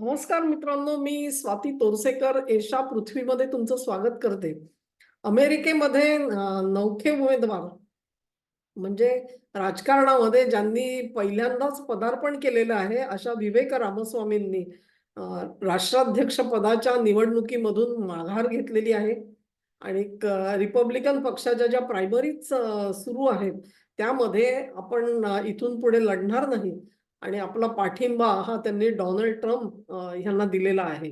नमस्कार मित्रांनो मी स्वाती तोरसेकर. एशा पृथ्वीमध्ये तुमचं स्वागत करते. अमेरिकेमध्ये नौखे उमेदवार म्हणजे राजकारणामध्ये ज्यांनी पहिल्यांदाच पदार्पण केलेलं आहे अशा विवेक रामस्वामींनी राष्ट्राध्यक्ष पदाच्या निवडणुकीमधून माघार घेतलेली आहे. आणि रिपब्लिकन पक्षाच्या ज्या प्रायमरीज सुरू आहेत त्यामध्ये आपण इथून पुढे लढणार नाही. आणि आपला पाठिंबा हा त्यांनी डोनाल्ड ट्रम्प यांना ह्यांना दिलेला आहे.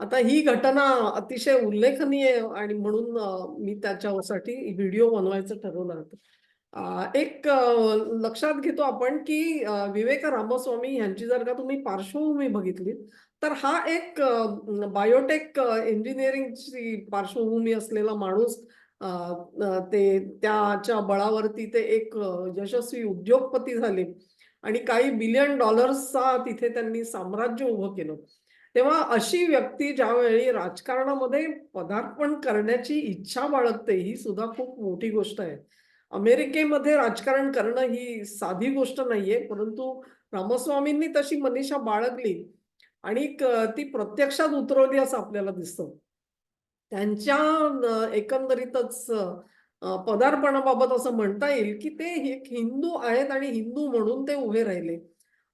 आता ही घटना अतिशय उल्लेखनीय आणि म्हणून मी त्याच्यासाठी व्हिडिओ बनवायचं ठरवलं होतं. एक लक्षात घेतो आपण की विवेक रामस्वामी यांची जर का तुम्ही पार्श्वभूमी बघितली तर हा एक बायोटेक इंजिनिअरिंगची पार्श्वभूमी असलेला माणूस ते त्याच्या बळावरती ते एक यशस्वी उद्योगपती झाले. आणि काही बिलियन डॉलर्सचा तिथे त्यांनी साम्राज्य उभं केलं. तेव्हा अशी व्यक्ती ज्यावेळी राजकारणामध्ये पदार्पण करण्याची इच्छा बाळगते ही सुद्धा खूप मोठी गोष्ट आहे. अमेरिकेमध्ये राजकारण करणं ही साधी गोष्ट नाहीये परंतु रामस्वामींनी तशी मनीषा बाळगली आणि ती प्रत्यक्षात उतरवली असं आपल्याला दिसतं. त्यांच्या एकंदरीतच पदार्पणाबाबत असं म्हणता येईल की ते एक हिंदू आहेत आणि हिंदू म्हणून ते उभे राहिले.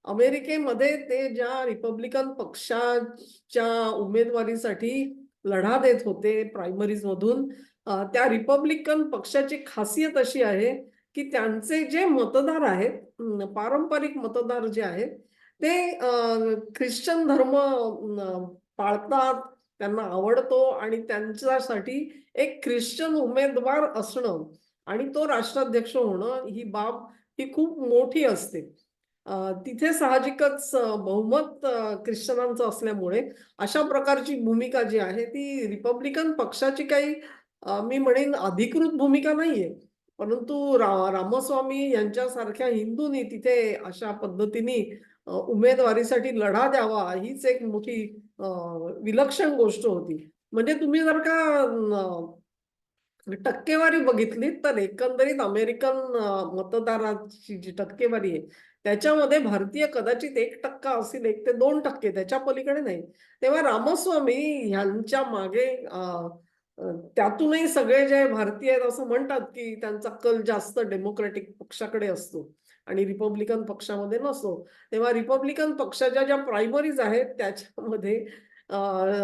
अमेरिकेमध्ये ते ज्या रिपब्लिकन पक्षाच्या उमेदवारीसाठी लढा देत होते प्रायमरीज मधून त्या रिपब्लिकन पक्षाची खासियत अशी आहे की त्यांचे जे मतदार आहेत पारंपरिक मतदार जे आहेत ते ख्रिश्चन धर्म पाळतात त्यांना आवडतो आणि त्यांच्यासाठी एक ख्रिश्चन उमेदवार असणं आणि तो राष्ट्राध्यक्ष होणं ही बाब ही खूप मोठी असते. तिथे साहजिकच बहुमत ख्रिश्चनांचं असल्यामुळे अशा प्रकारची भूमिका जी आहे ती रिपब्लिकन पक्षाची काही मी म्हणेन अधिकृत भूमिका नाहीये. परंतु रा रामस्वामी यांच्यासारख्या हिंदूंनी तिथे अशा पद्धतीने उमेदवारीसाठी लढा द्यावा हीच एक मोठी विलक्षण गोष्ट होती. म्हणजे तुम्ही जर का टक्केवारी बघितली तर एकंदरीत अमेरिकन मतदाराची जी टक्केवारी आहे त्याच्यामध्ये भारतीय कदाचित एक टक्का असेल एक ते दोन टक्के त्याच्या पलीकडे नाही. तेव्हा रामस्वामी ह्यांच्या मागे त्यातूनही सगळे जे भारतीय आहेत असं म्हणतात की त्यांचा कल जास्त डेमोक्रॅटिक पक्षाकडे असतो. आणि रिपब्लिकन पक्षामध्ये नसतो तेव्हा रिपब्लिकन पक्षाच्या ज्या प्रायमरीज आहेत त्याच्यामध्ये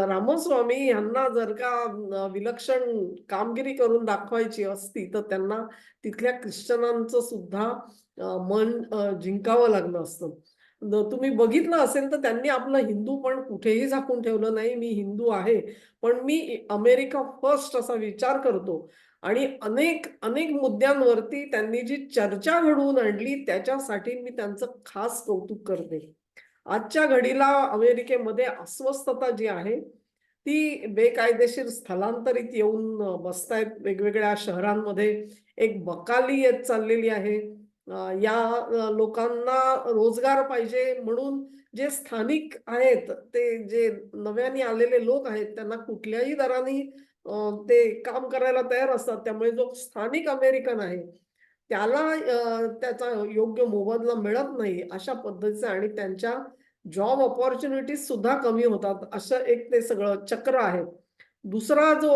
रामस्वामी यांना जर का विलक्षण कामगिरी करून दाखवायची असती तर त्यांना तिथल्या ख्रिश्चनांचं सुद्धा मन जिंकावं लागलं असतं. तुम्ही बघितलं असेल तर त्यांनी आपलं हिंदू पण कुठेही झाकून ठेवलं नाही. मी हिंदू आहे पण मी अमेरिका फर्स्ट असा विचार करतो. आणि अनेक अनेक मुद्द्यांवरती त्यांनी जी चर्चा घडवून आणली त्याच्यासाठी मी त्यांचं खास कौतुक करते. आजच्या घडीला अमेरिकेमध्ये अस्वस्थता जी आहे ती बेकायदेशीर स्थलांतरित येऊन बसतायत वेगवेगळ्या शहरांमध्ये. एक बकाली येत चाललेली आहे. या लोकांना रोजगार पाहिजे म्हणून जे स्थानिक आहेत ते जे नव्याने आलेले लोक आहेत त्यांना कुठल्याही दराने ते काम करायला तयार असतात. त्यामुळे जो स्थानिक अमेरिकन आहे त्याला त्याचा योग्य मोबदला मिळत नाही अशा पद्धतीचा आणि त्यांच्या जॉब ऑपॉर्च्युनिटीज सुद्धा कमी होतात असं एक ते सगळं चक्र आहे. दुसरा जो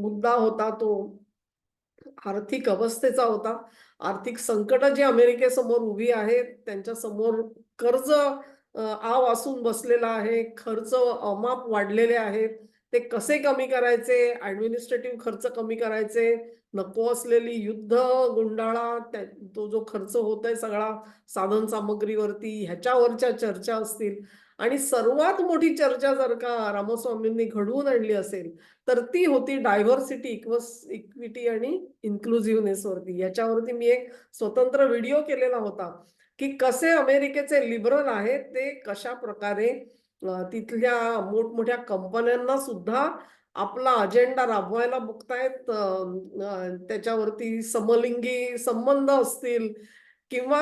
मुद्दा होता तो आर्थिक अवस्थेचा होता. आर्थिक संकट जी अमेरिकेसमोर उभी आहेत त्यांच्यासमोर कर्ज आव असून बसलेला आहे खर्च अमाप वाढलेले आहेत. ते कसे कमी करायचे? ऍडमिनिस्ट्रेटिव्ह खर्च कमी करायचे? नको असलेली युद्ध गुंडाळा तो जो खर्च होत आहे सगळा साधन सामग्रीवरती ह्याच्यावरच्या चर्चा असतील. आणि सर्वात मोठी चर्चा जर का रामस्वामींनी घडवून आणली असेल तर ती होती डायव्हर्सिटी इक्वस इक्विटी आणि इन्क्लुझिव्हनेस वरती. याच्यावरती मी एक स्वतंत्र व्हिडिओ केलेला होता की कसे अमेरिकेचे लिबरल आहेत ते कशा प्रकारे तिथल्या मोठमोठ्या कंपन्यांना सुद्धा आपला अजेंडा राबवायला बघतायत. त्याच्यावरती समलिंगी संबंध असतील किंवा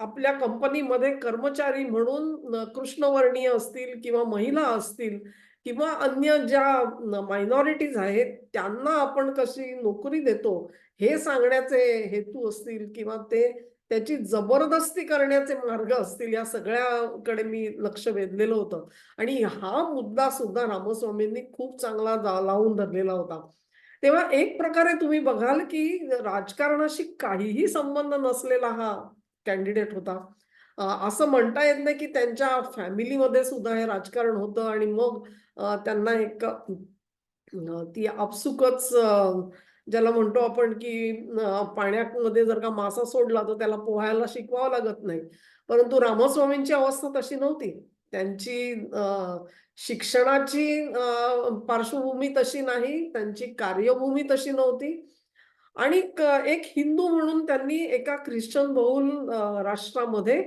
आपल्या कंपनीमध्ये कर्मचारी म्हणून कृष्णवर्णीय असतील किंवा महिला असतील किंवा अन्य ज्या मायनॉरिटीज आहेत त्यांना आपण कशी नोकरी देतो हे सांगण्याचे हेतू असतील किंवा ते त्याची जबरदस्ती करण्याचे मार्ग असतील या सगळ्याकडे मी लक्ष वेधलेलं होतं. आणि हा मुद्दा सुद्धा रामस्वामींनी खूप चांगला लावून धरलेला होता. तेव्हा एक प्रकारे तुम्ही बघाल की राजकारणाशी काहीही संबंध नसलेला हा कॅन्डिडेट होता. असं म्हणता येत नाही की त्यांच्या फॅमिलीमध्ये सुद्धा हे राजकारण होतं आणि मग त्यांना एक ती आपसुकच ज्याला म्हणतो आपण की पाण्यामध्ये जर का मासा सोडला तर त्याला पोहायला शिकवावं लागत नाही. परंतु रामस्वामींची अवस्था तशी नव्हती. त्यांची शिक्षणाची पार्श्वभूमी तशी नाही त्यांची कार्यभूमी तशी नव्हती. आणि एक हिंदू म्हणून त्यांनी एका ख्रिश्चन बहुल राष्ट्रामध्ये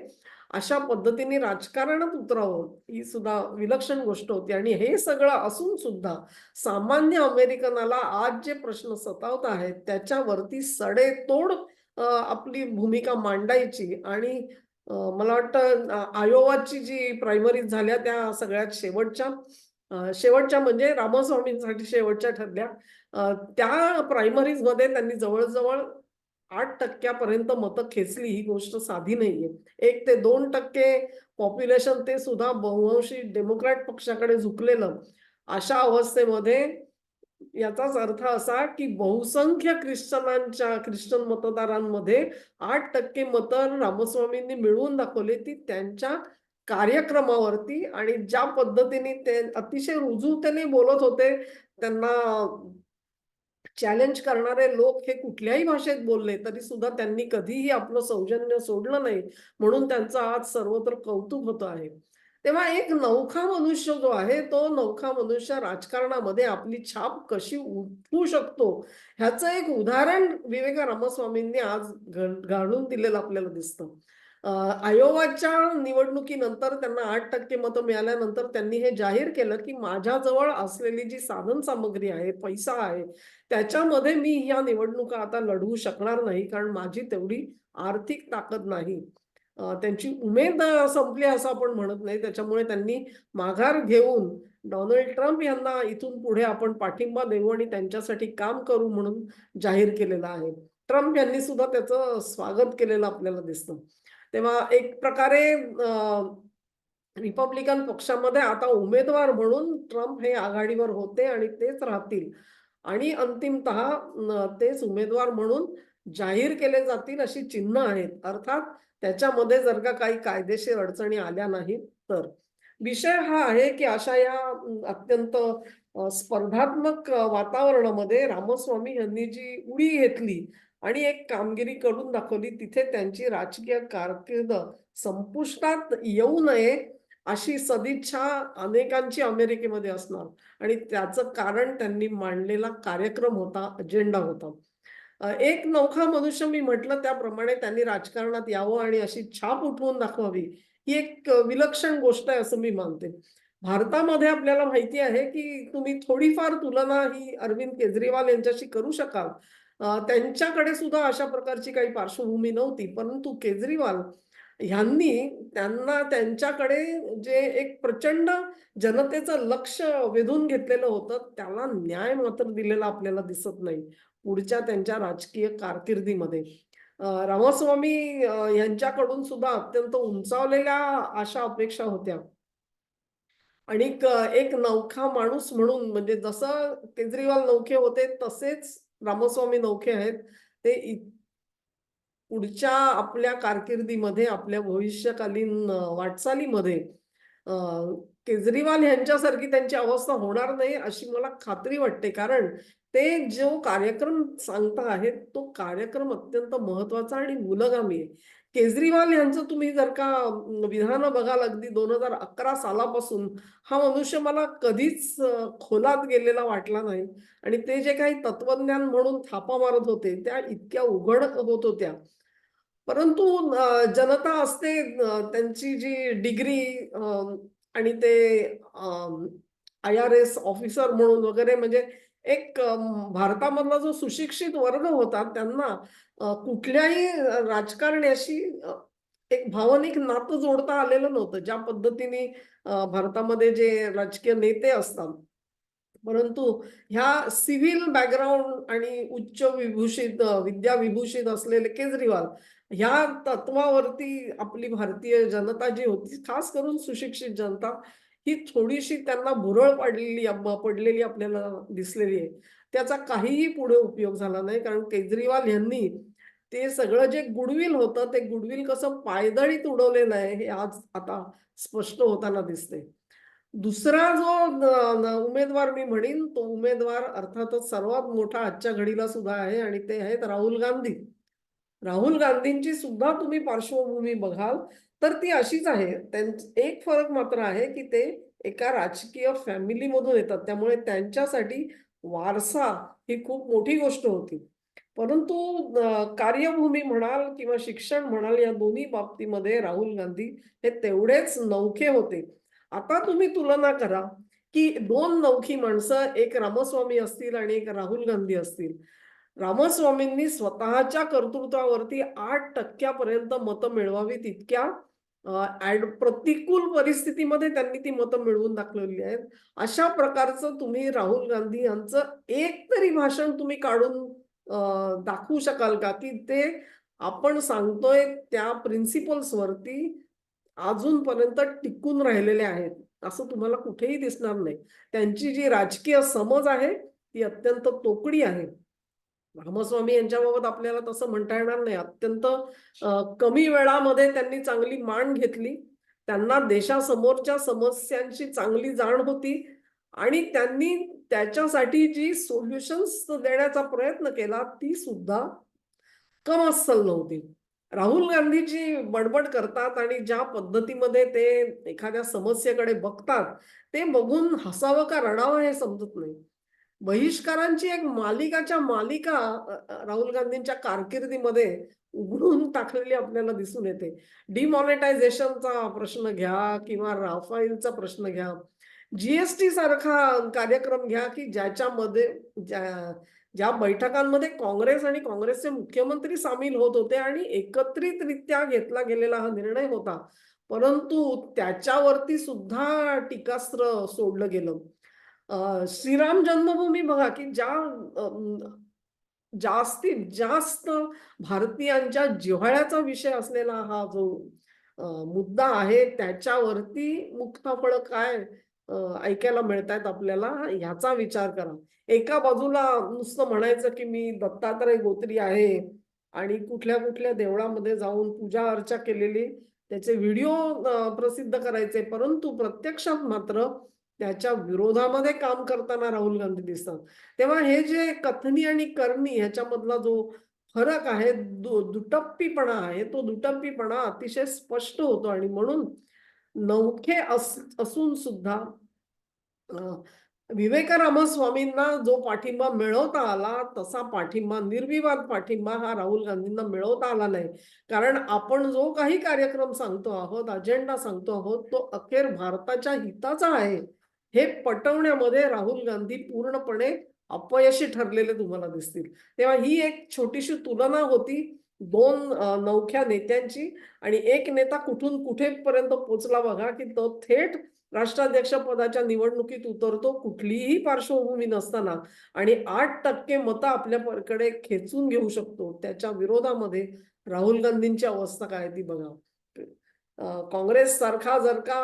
अशा पद्धतीने राजकारणात उतरावं ही सुद्धा विलक्षण गोष्ट होती. आणि हे सगळं असून सुद्धा सामान्य अमेरिकनाला आज जे प्रश्न सतावत आहेत त्याच्यावरती सडेतोड आपली भूमिका मांडायची आणि मला वाटतं आयोवाची जी प्रायमरीज झाल्या त्या सगळ्यात शेवटच्या शेवटच्या म्हणजे रामास्वामींसाठी शेवटच्या ठरल्या. त्या प्रायमरीजमध्ये त्यांनी जवळजवळ आठ टक्क्यापर्यंत मतं खेचली ही गोष्ट साधी नाहीये. एक ते दोन टक्के पॉप्युलेशन ते सुद्धा बहुअंशी डेमोक्रॅट पक्षाकडे झुकलेलं अशा अवस्थेमध्ये याचाच अर्थ असा की बहुसंख्य ख्रिश्चनांच्या ख्रिश्चन मतदारांमध्ये आठ टक्के मतं रामस्वामींनी मिळवून दाखवली ती त्यांच्या कार्यक्रमावरती आणि ज्या पद्धतीने ते अतिशय रुजूतेने बोलत होते त्यांना चॅलेंज करणारे लोक हे कुठल्याही भाषेत बोलले तरी सुद्धा त्यांनी कधीही आपलं सौजन्य सोडलं नाही म्हणून त्यांचं आज सर्वत्र कौतुक होत आहे. तेव्हा एक नौखा मनुष्य जो आहे तो नौखा मनुष्य राजकारणामध्ये आपली छाप कशी उठवू शकतो? ह्याचं एक उदाहरण विवेका रामस्वामींनी आज घालून दिलेलं आपल्याला दिसतं. आयोवाच्या निवडणुकीनंतर त्यांना आठ टक्के मतं मिळाल्यानंतर त्यांनी हे जाहीर केलं की माझ्याजवळ असलेली जी साधन सामग्री आहे पैसा आहे त्याच्यामध्ये मी या निवडणुका आता लढवू शकणार नाही कारण माझी तेवढी आर्थिक ताकद नाही. त्यांची उमेद संपली असं आपण म्हणत नाही. त्याच्यामुळे त्यांनी माघार घेऊन डोनाल्ड ट्रम्प यांना इथून पुढे आपण पाठिंबा देऊ आणि त्यांच्यासाठी काम करू म्हणून जाहीर केलेलं आहे. ट्रम्प यांनी सुद्धा त्याचं स्वागत केलेलं आपल्याला दिसतं. तेव्हा एक प्रकारे अं, रिपब्लिकन पक्षामध्ये आता उमेदवार म्हणून ट्रम्प हे आघाडीवर होते आणि तेच राहतील. आणि अंतिमतः तेच उमेदवार म्हणून जाहीर केले जातील अशी चिन्ह आहेत. अर्थात त्याच्यामध्ये जर का काही कायदेशीर अडचणी आल्या नाहीत तर. विषय हा आहे की अशा या अत्यंत स्पर्धात्मक वातावरणामध्ये रामस्वामी यांनी जी उडी घेतली आणि एक कामगिरी करून दाखवली तिथे त्यांची राजकीय कारकीर्द संपुष्टात येऊ नये अशी सदिच्छा अनेकांची अमेरिकेमध्ये असणार. आणि त्याचं कारण त्यांनी मांडलेला कार्यक्रम होता अजेंडा होता. एक नौखा मनुष्य मी म्हटलं त्याप्रमाणे त्यांनी राजकारणात यावं आणि अशी छाप उठवून दाखवावी ही एक विलक्षण गोष्ट आहे असं मी मानते. भारतामध्ये आपल्याला माहिती आहे की तुम्ही थोडीफार तुलना ही अरविंद केजरीवाल यांच्याशी करू शकाल. त्यांच्याकडे सुद्धा अशा प्रकारची काही पार्श्वभूमी नव्हती. परंतु केजरीवाल ह्यांनी त्यांना त्यांच्याकडे जे एक प्रचंड जनतेचं लक्ष वेधून घेतलेलं होतं त्याला न्याय मात्र दिलेला आपल्याला दिसत नाही पुढच्या त्यांच्या राजकीय कारकिर्दीमध्ये. रामस्वामी यांच्याकडून सुद्धा अत्यंत उंचावलेल्या आशा अपेक्षा होत्या. आणि एक नौखा माणूस म्हणून म्हणजे जसं केजरीवाल नौखे होते तसेच रामस्वामी नौखे आहेत. ते पुढच्या आपल्या कारकिर्दीमध्ये आपल्या भविष्यकालीन वाटचालीमध्ये केजरीवाल यांच्यासारखी त्यांची अवस्था होणार नाही अशी मला खात्री वाटते. कारण ते जो कार्यक्रम सांगता आहेत तो कार्यक्रम अत्यंत महत्त्वाचा आणि मूलगामी आहे. केजरीवाल यांचं तुम्ही जर का विधानं बघाल अगदी दोन हजार अकरा सालापासून हा मनुष्य मला कधीच खोलात गेलेला वाटला नाही. आणि ते जे काही तत्वज्ञान म्हणून थापा मारत होते त्या इतक्या उघड होत होत्या. परंतु जनता असते त्यांची जी डिग्री आणि ते आय आर एस ऑफिसर म्हणून वगैरे म्हणजे एक भारतामधला जो सुशिक्षित वर्ग होता त्यांना कुठल्याही राजकारण्याशी एक भावनिक नातं जोडता आलेलं नव्हतं. ज्या पद्धतीने भारतामध्ये जे राजकीय नेते असतात. परंतु ह्या सिव्हिल बॅकग्राऊंड आणि उच्च विभूषित विद्या विभूषित असलेले केजरीवाल ह्या तत्वावरती आपली भारतीय जनता जी होती खास करून सुशिक्षित जनता ही थोडीशी त्यांना भुरळ पडलेली पडलेली आपल्याला दिसलेली आहे. त्याचा काहीही पुढे उपयोग झाला नाही कारण केजरीवाल यांनी ते सगळं जे गुडविल होतं ते गुडविल कसं पायदळीत उडवलेलं आहे हे आज आता स्पष्ट होताना दिसते दुसरा जो उमेदवार मी म्हणेन तो उमेदवार अर्थातच सर्वात मोठा आजच्या घडीला सुद्धा आहे आणि ते आहेत राहुल गांधी. राहुल गांधींची सुद्धा तुम्ही पार्श्वभूमी बघाल तर ती अशीच आहे. त्यां एक फरक मात्र आहे की ते एका राजकीय फॅमिलीमधून येतात. त्यामुळे त्यांच्यासाठी वारसा ही खूप मोठी गोष्ट होती. परंतु कार्यभूमी म्हणाल किंवा शिक्षण म्हणाल या दोन्ही बाबतीमध्ये राहुल गांधी हे तेवढेच नौखे होते. आता तुम्ही तुलना करा की दोन नौखी माणसं एक रामस्वामी असतील आणि एक राहुल गांधी असतील. रामस्वामींनी स्वतःच्या कर्तृत्वावरती आठ टक्क्यापर्यंत मतं मिळवावीत इतक्या प्रतिकूल परिस्थितीमध्ये त्यांनी ती मतं मिळवून दाखवलेली आहेत. अशा प्रकारचं तुम्ही राहुल गांधी यांचं एक तरी भाषण तुम्ही काढून दाखवू शकाल का? की ते आपण सांगतोय त्या प्रिन्सिपल्स वरती अजूनपर्यंत टिकून राहिलेले आहेत असं तुम्हाला कुठेही दिसणार नाही. त्यांची जी राजकीय समज आहे ती अत्यंत तोकडी आहे. रामस्वामी यांच्याबाबत आपल्याला तसं म्हणता येणार नाही. अत्यंत कमी वेळामध्ये त्यांनी चांगली मान घेतली. त्यांना देशासमोरच्या समस्यांची चांगली जाण होती आणि त्यांनी त्याच्यासाठी जी सोल्युशन्स देण्याचा प्रयत्न केला ती सुद्धा कम अस्सल नव्हती. राहुल गांधीजी बडबड करतात आणि ज्या पद्धतीमध्ये ते एखाद्या समस्येकडे बघतात ते बघून हसावं का रडावं हे समजत नाही. बहिष्कारांची एक मालिकाच्या मालिका राहुल गांधींच्या कारकिर्दीमध्ये उघडून टाकलेली आपल्याला दिसून येते. डिमॉनिटायझेशनचा प्रश्न घ्या किंवा राफाईलचा प्रश्न घ्या. जीएसटी सारखा कार्यक्रम घ्या की ज्याच्यामध्ये ज्या ज्या बैठकांमध्ये काँग्रेस आणि काँग्रेसचे मुख्यमंत्री सामील होत होते आणि एकत्रितरित्या घेतला गेलेला हा निर्णय होता. परंतु त्याच्यावरती सुद्धा टीकास्त्र सोडलं गेलं. श्रीराम जन्मभूमी बघा की ज्या जास्तीत जास्त भारतीयांच्या जिव्हाळ्याचा विषय असलेला हा जो मुद्दा आहे त्याच्यावरती मुक्ताफळ काय ऐकायला मिळतायत आपल्याला ह्याचा विचार करा. एका बाजूला नुसतं म्हणायचं की मी दत्तात्रय गोत्री आहे आणि कुठल्या कुठल्या देवळामध्ये जाऊन पूजा अर्चा केलेली त्याचे व्हिडिओ प्रसिद्ध करायचे परंतु प्रत्यक्षात मात्र त्याच्या विरोधामध्ये काम करताना राहुल गांधी दिसतात. तेव्हा हे जे कथनी आणि करणी ह्याच्यामधला जो फरक आहे दुटप्पीपणा आहे तो दुटप्पीपणा अतिशय स्पष्ट होतो आणि म्हणून नवखे अस असून सुद्धा अं, विवेक रामस्वामींना जो पाठिंबा मिळवता आला तसा पाठिंबा निर्विवाद पाठिंबा हा राहुल गांधींना मिळवता आला नाही. कारण आपण जो काही कार्यक्रम सांगतो आहोत अजेंडा सांगतो आहोत तो अखेर भारताच्या हिताचा आहे. हे पटवण्यामध्ये राहुल गांधी पूर्णपणे अपयशी ठरलेले तुम्हाला दिसतील. तेव्हा ही एक छोटीशी तुलना होती दोन नवख्या नेत्यांची आणि एक नेता कुठून कुठेपर्यंत पोचला बघा की तो थेट राष्ट्राध्यक्ष पदाच्या निवडणुकीत उतरतो कुठलीही पार्श्वभूमी नसताना आणि आठ टक्के मतं आपल्याकडे खेचून घेऊ शकतो. त्याच्या विरोधामध्ये राहुल गांधींची अवस्था काय ती बघा. काँग्रेस सारखा जर का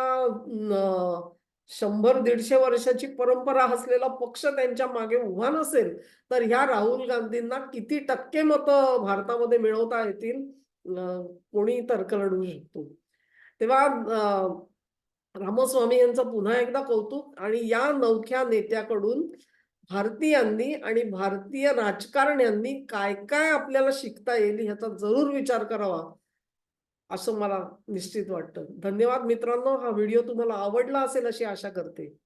शंभर दीडशे वर्षाची परंपरा असलेला पक्ष त्यांच्या मागे उभा नसेल तर ह्या राहुल गांधींना किती टक्के मतं भारतामध्ये मिळवता येतील? कोणी तर्क लढवू शकतो. तेव्हा रामस्वामी यांचं पुन्हा एकदा कौतुक आणि या नवख्या नेत्याकडून भारतीयांनी आणि भारतीय राजकारण्यांनी काय काय आपल्याला शिकता येईल ह्याचा जरूर विचार करावा. असं मला निश्चित वाटतं. धन्यवाद मित्रांनो. हा व्हिडिओ तुम्हाला आवडला असेल अशी आशा करते.